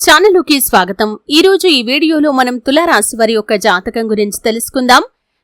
ఛానల్లోకి స్వాగతం. ఈరోజు ఈ వీడియోలో మనం తులారాశి వారి యొక్క జాతకం గురించి తెలుసుకుందాం.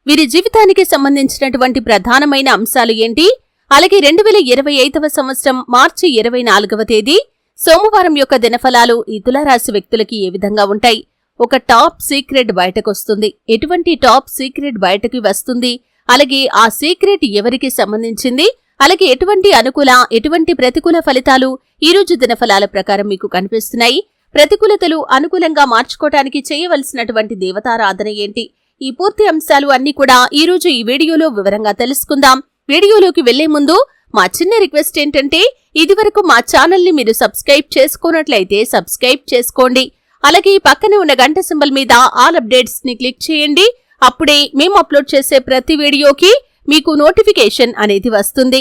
వీరి జీవితానికి సంబంధించినటువంటి ప్రధానమైన అంశాలు ఏంటి? అలాగే రెండు వేల ఇరవై ఐదవ సంవత్సరం మార్చి ఇరవై నాలుగవ తేదీ సోమవారం యొక్క దినఫలాలు ఈ తులారాశి వ్యక్తులకి ఏ విధంగా ఉంటాయి? ఒక టాప్ సీక్రెట్ బయటకొస్తుంది. ఎటువంటి టాప్ సీక్రెట్ బయటకి వస్తుంది? అలాగే ఆ సీక్రెట్ ఎవరికి సంబంధించింది? అలాగే ఎటువంటి అనుకూల ఎటువంటి ప్రతికూల ఫలితాలు ఈ రోజు దినఫలాల ప్రకారం మీకు కనిపిస్తున్నాయి? ప్రతికూలతలు అనుకూలంగా మార్చుకోవటానికి చేయవలసినటువంటి దేవతారాధన ఏంటి? ఈ పూర్తి అంశాలు అన్ని కూడా ఈ రోజు ఈ వీడియోలో వివరంగా తెలుసుకుందాం. వీడియోలోకి వెళ్ళే ముందు మా చిన్న రిక్వెస్ట్ ఏంటంటే ఇదివరకు మా ఛానల్ని మీరు సబ్స్క్రైబ్ చేసుకున్నట్లయితే సబ్స్క్రైబ్ చేసుకోండి. అలాగే ఈ పక్కనే ఉన్న గంట సింబల్ మీద ఆల్ అప్డేట్స్ని క్లిక్ చేయండి. అప్పుడే మేము అప్లోడ్ చేసే ప్రతి వీడియోకి మీకు నోటిఫికేషన్ అనేది వస్తుంది.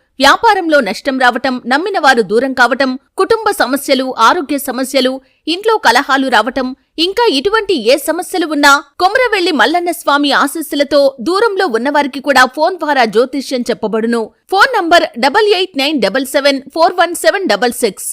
వ్యాపారంలో నష్టం రావటం నమ్మిన వారు దూరం కావటం కుటుంబ సమస్యలు ఆరోగ్య సమస్యలు ఇంట్లో కలహాలు రావటం ఇంకా ఇటువంటి ఏ సమస్యలు ఉన్నా కొమరవెల్లి మల్లన్న స్వామి ఆశస్సులతో దూరంలో ఉన్నవారికి కూడా ఫోన్ ద్వారా జ్యోతిష్యం చెప్పబడును. Phone number double eight nine double seven four one seven double six.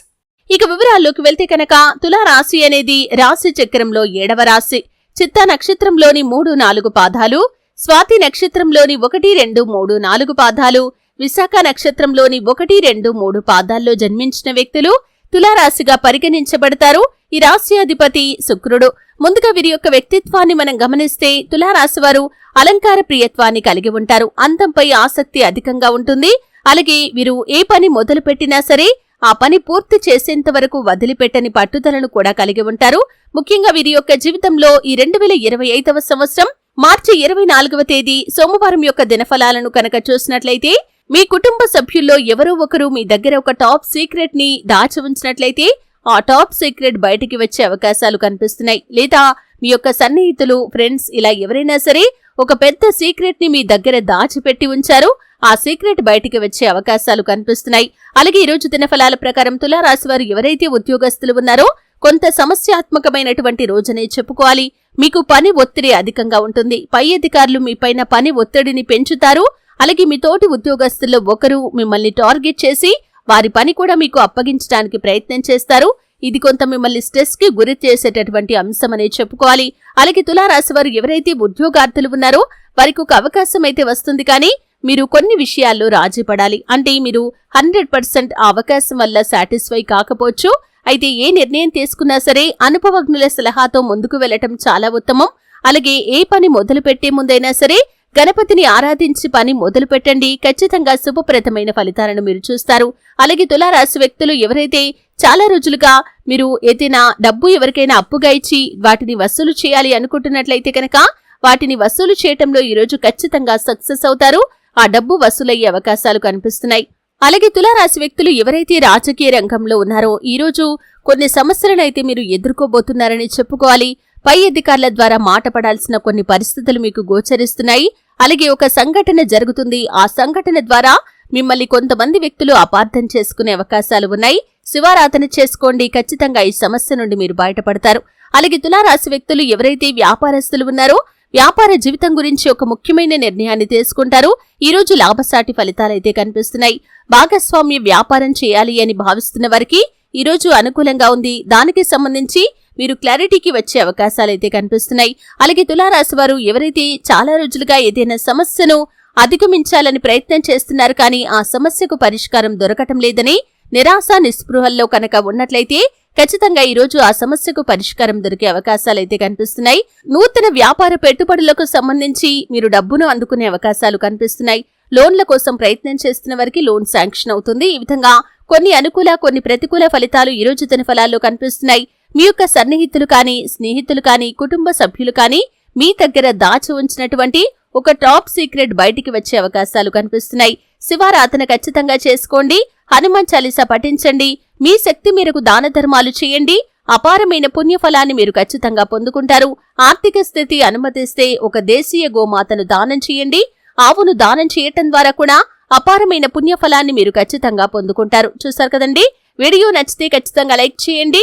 ఇక వివరాల్లోకి వెళ్తే కనుక తులారాశి అనేది రాశి చక్రంలో ఏడవ రాశి. చిత్తా నక్షత్రంలోని మూడు నాలుగు పాదాలు స్వాతి నక్షత్రంలోని ఒకటి రెండు మూడు నాలుగు పాదాలు విశాఖ నక్షత్రంలోని ఒకటి రెండు మూడు పాదాల్లో జన్మించిన వ్యక్తులు తులారాశిగా పరిగణించబడతారు. ఈ రాశి అధిపతి శుక్రుడు. ముందుగా వీరి యొక్క వ్యక్తిత్వాన్ని మనం గమనిస్తే తులారాశి వారు అలంకార ప్రియత్వాన్ని కలిగి ఉంటారు. అందంపై ఆసక్తి అధికంగా ఉంటుంది. అలాగే వీరు ఏ పని మొదలు పెట్టినా సరే ఆ పని పూర్తి చేసేంత వరకు వదిలిపెట్టని పట్టుదలను కూడా కలిగి ఉంటారు. ముఖ్యంగా వీరి యొక్క జీవితంలో ఈ రెండు వేల ఇరవై ఐదవ సంవత్సరం మార్చి ఇరవై నాలుగవ తేదీ సోమవారం యొక్క దినఫలాలను కనుక చూసినట్లయితే మీ కుటుంబ సభ్యుల్లో ఎవరో ఒకరు మీ దగ్గర ఒక టాప్ సీక్రెట్ని దాచి ఉంచినట్లయితే ఆ టాప్ సీక్రెట్ బయటికి వచ్చే అవకాశాలు కనిపిస్తున్నాయి. లేదా మీ యొక్క సన్నిహితులు ఫ్రెండ్స్ ఇలా ఎవరైనా సరే ఒక పెద్ద సీక్రెట్ని మీ దగ్గర దాచిపెట్టి ఉంచారు. ఆ సీక్రెట్ బయటికి వచ్చే అవకాశాలు కనిపిస్తున్నాయి. అలాగే ఈ రోజు దినఫలాల ప్రకారం తులారాశి వారు ఎవరైతే ఉద్యోగస్తులు ఉన్నారో కొంత సమస్యాత్మకమైనటువంటి రోజునే చెప్పుకోవాలి. మీకు పని ఒత్తిడి అధికంగా ఉంటుంది. పై అధికారులు మీ పైన పని ఒత్తిడిని పెంచుతారు. అలాగే మీ తోటి ఉద్యోగస్తుల్లో ఒకరు మిమ్మల్ని టార్గెట్ చేసి వారి పని కూడా మీకు అప్పగించడానికి ప్రయత్నం చేస్తారు. ఇది కొంత మిమ్మల్ని స్ట్రెస్కి గురి చేసేటటువంటి అంశం అనే చెప్పుకోవాలి. అలాగే తులారాశి వారు ఎవరైతే ఉద్యోగార్థులు ఉన్నారో వారికి ఒక అవకాశం అయితే వస్తుంది కానీ మీరు కొన్ని విషయాల్లో రాజీ పడాలి. అంటే మీరు హండ్రెడ్ పర్సెంట్ ఆ అవకాశం వల్ల సాటిస్ఫై కాకపోవచ్చు. అయితే ఏ నిర్ణయం తీసుకున్నా సరే అనుభవజ్ఞుల సలహాతో ముందుకు వెళ్ళటం చాలా ఉత్తమం. అలాగే ఏ పని మొదలు పెట్టే ముందైనా సరే గణపతిని ఆరాధించి పని మొదలు పెట్టండి ఖచ్చితంగా శుభప్రదమైన ఫలితాలను మీరు చూస్తారు. అలాగే తులారాశి వ్యక్తులు ఎవరైతే చాలా రోజులుగా మీరు ఏదైనా డబ్బు ఎవరికైనా అప్పుగా ఇచ్చి వాటిని వసూలు చేయాలి అనుకుంటున్నట్లయితే కనుక వాటిని వసూలు చేయటంలో ఈరోజు ఖచ్చితంగా సక్సెస్ అవుతారు. ఆ డబ్బు వసూలయ్యే అవకాశాలు కనిపిస్తున్నాయి. అలాగే తులారాశి వ్యక్తులు ఎవరైతే రాజకీయ రంగంలో ఉన్నారో ఈరోజు కొన్ని సమస్యలనైతే మీరు ఎదుర్కోబోతున్నారని చెప్పుకోవాలి. పై అధికారుల ద్వారా మాట పడాల్సిన కొన్ని పరిస్థితులు మీకు గోచరిస్తున్నాయి. అలాగే ఒక సంఘటన జరుగుతుంది. ఆ సంఘటన ద్వారా మిమ్మల్ని కొంతమంది వ్యక్తులు అపార్థం చేసుకునే అవకాశాలు ఉన్నాయి. శివారాధన చేసుకోండి. ఖచ్చితంగా ఈ సమస్య నుండి మీరు బయటపడతారు. అలాగే తులారాశి వ్యక్తులు ఎవరైతే వ్యాపారస్తులు ఉన్నారో వ్యాపార జీవితం గురించి ఒక ముఖ్యమైన నిర్ణయాన్ని తీసుకుంటారు. ఈ రోజు లాభసాటి ఫలితాలైతే కనిపిస్తున్నాయి. భాగస్వామ్య వ్యాపారం చేయాలి అని భావిస్తున్న వారికి ఈరోజు అనుకూలంగా ఉంది. దానికి సంబంధించి మీరు క్లారిటీకి వచ్చే అవకాశాలైతే కనిపిస్తున్నాయి. అలాగే తులారాశి వారు ఎవరైతే చాలా రోజులుగా ఏదైనా సమస్యను అధిగమించాలని ప్రయత్నం చేస్తున్నారు కానీ ఆ సమస్యకు పరిష్కారం దొరకటం లేదని నిరాశ నిస్పృహల్లో కనుక ఉన్నట్లయితే ఖచ్చితంగా ఈ రోజు ఆ సమస్యకు పరిష్కారం దొరికే అవకాశాలైతే కనిపిస్తున్నాయి. నూతన వ్యాపార పెట్టుబడులకు సంబంధించి మీరు డబ్బును అందుకునే అవకాశాలు కనిపిస్తున్నాయి. లోన్ల కోసం ప్రయత్నం చేస్తున్న వారికి లోన్ శాంక్షన్ అవుతుంది. ఈ విధంగా కొన్ని అనుకూల కొన్ని ప్రతికూల ఫలితాలు ఈ రోజు తన ఫలాల్లో కనిపిస్తున్నాయి. మీ యొక్క సన్నిహితులు కానీ స్నేహితులు కానీ కుటుంబ సభ్యులు కానీ మీ దగ్గర దాచి ఉంచినటువంటి ఒక టాప్ సీక్రెట్ బయటికి వచ్చే అవకాశాలు కనిపిస్తున్నాయి. శివారాధన ఖచ్చితంగా చేసుకోండి. హనుమాన్ చాలీసా పఠించండి. మీ శక్తి మేరకు దాన ధర్మాలు చేయండి. అపారమైన పుణ్యఫలాన్ని మీరు ఖచ్చితంగా పొందుకుంటారు. ఆర్థిక స్థితి అనుమతిస్తే ఒక దేశీయ గోమాతను దానం చేయండి. ఆవును దానం చేయటం ద్వారా కూడా అపారమైన పుణ్యఫలాన్ని మీరు ఖచ్చితంగా పొందుకుంటారు. చూసారు కదండి? వీడియో నచ్చితే ఖచ్చితంగా లైక్ చేయండి.